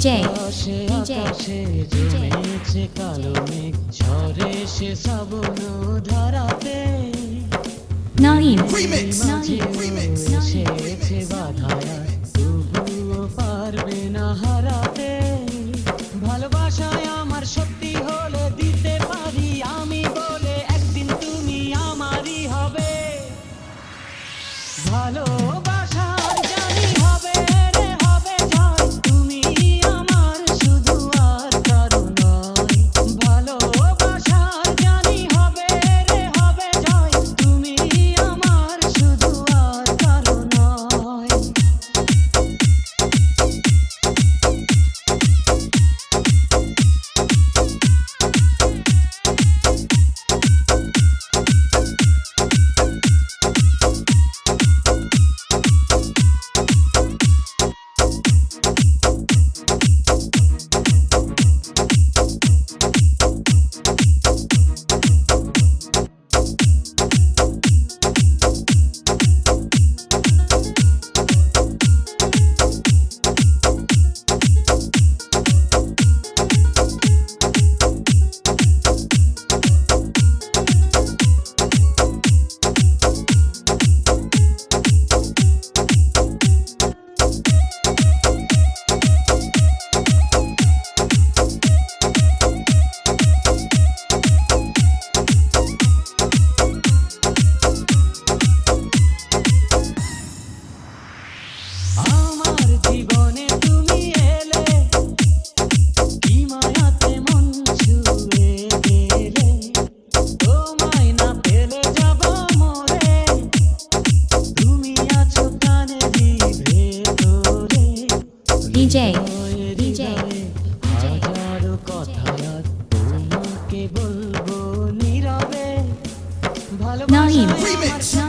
DJ জমেছে কালো মেঘ ঝরে সে শ্রাবণ ধরাতে Naim Naim DJ DJ Naim Remix